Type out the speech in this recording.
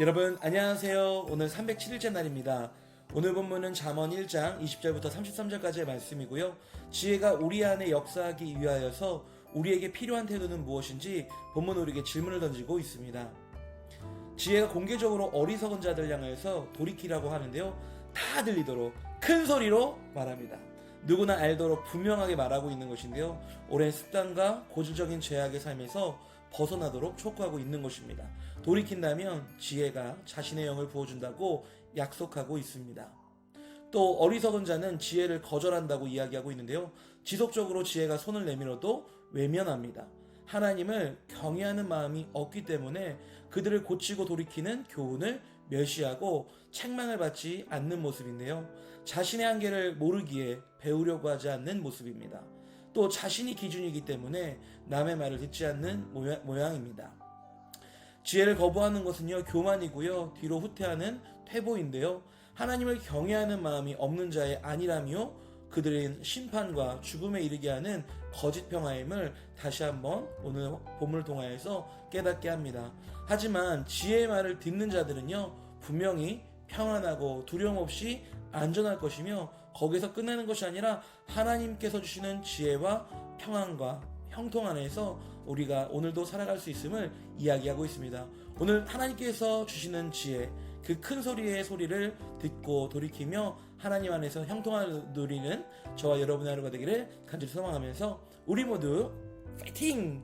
여러분 안녕하세요. 오늘 307일째 날입니다. 오늘 본문은 잠언 1장 20절부터 33절까지의 말씀이고요. 지혜가 우리 안에 역사하기 위하여서 우리에게 필요한 태도는 무엇인지 본문 우리에게 질문을 던지고 있습니다. 지혜가 공개적으로 어리석은 자들 향하여서 돌이키라고 하는데요. 다 들리도록 큰 소리로 말합니다. 누구나 알도록 분명하게 말하고 있는 것인데요. 오랜 습관과 고질적인 죄악의 삶에서 벗어나도록 촉구하고 있는 것입니다. 돌이킨다면 지혜가 자신의 영을 부어준다고 약속하고 있습니다. 또 어리석은 자는 지혜를 거절한다고 이야기하고 있는데요. 지속적으로 지혜가 손을 내밀어도 외면합니다. 하나님을 경외하는 마음이 없기 때문에 그들을 고치고 돌이키는 교훈을 멸시하고 책망을 받지 않는 모습인데요. 자신의 한계를 모르기에 배우려고 하지 않는 모습입니다. 또 자신이 기준이기 때문에 남의 말을 듣지 않는 모양- 모양 입니다. 지혜를 거부하는 것은요 교만이고요 뒤로 후퇴하는 퇴보인데요 하나님을 경외하는 마음이 없는 자의 아니라며 그들은 심판과 죽음에 이르게 하는 거짓 평화임을 다시 한번 오늘 본문을 통하여서 깨닫게 합니다. 하지만 지혜의 말을 듣는 자들은요 분명히 평안하고 두려움 없이 안전할 것이며 거기서 끝나는 것이 아니라 하나님께서 주시는 지혜와 평안과 형통 안에서 우리가 오늘도 살아갈 수 있음을 이야기하고 있습니다. 오늘 하나님께서 주시는 지혜, 그 큰 소리의 소리를 듣고 돌이키며 하나님 안에서 형통을 누리는 저와 여러분의 하루가 되기를 간절히 소망하면서 우리 모두 파이팅!